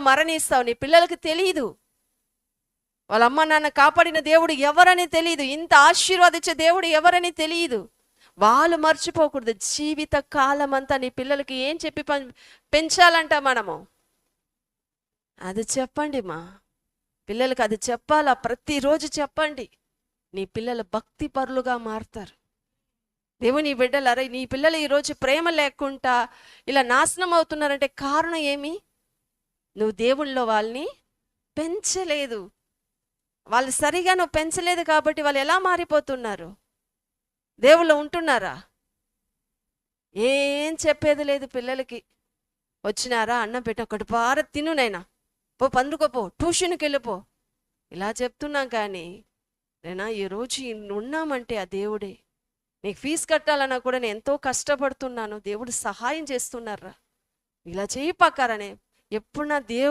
మరణిస్తావు నీ పిల్లలకి తెలియదు వాళ్ళ అమ్మ నాన్న కాపాడిన దేవుడు ఎవరని తెలియదు ఇంత ఆశీర్వాదించే దేవుడు ఎవరని తెలియదు వాళ్ళు మర్చిపోకూడదు. జీవిత కాలం అంతా నీ పిల్లలకి ఏం చెప్పి పెంచాలంట మనము. అది చెప్పండి మా. పిల్లలకి అది చెప్పాలా? ప్రతిరోజు చెప్పండి. నీ పిల్లలు భక్తి పరులుగా మారుతారు. దేవుని బిడ్డలు అరే నీ పిల్లలు ఈరోజు ప్రేమ లేకుండా ఇలా నాశనం అవుతున్నారంటే కారణం ఏమి? నువ్వు దేవుళ్ళో వాళ్ళని పెంచలేదు. వాళ్ళు సరిగా నువ్వు పెంచలేదు కాబట్టి వాళ్ళు ఎలా మారిపోతున్నారు? దేవుళ్ళు ఉంటున్నారా? ఏం చెప్పేది లేదు పిల్లలకి. వచ్చినారా? అన్నం పెట్టి ఒకటి పార తిను నైనా పో పందుకోపో ట్యూషన్కి వెళ్ళిపో ఇలా చెప్తున్నాం కానీ నేనా ఈరోజు ఉన్నామంటే ఆ దేవుడే. నీకు ఫీజు కట్టాలన్నా కూడా నేను ఎంతో కష్టపడుతున్నాను. దేవుడు సహాయం చేస్తున్నారా? ఇలా చేయి పక్కారనే ఎప్పుడు నా దేవు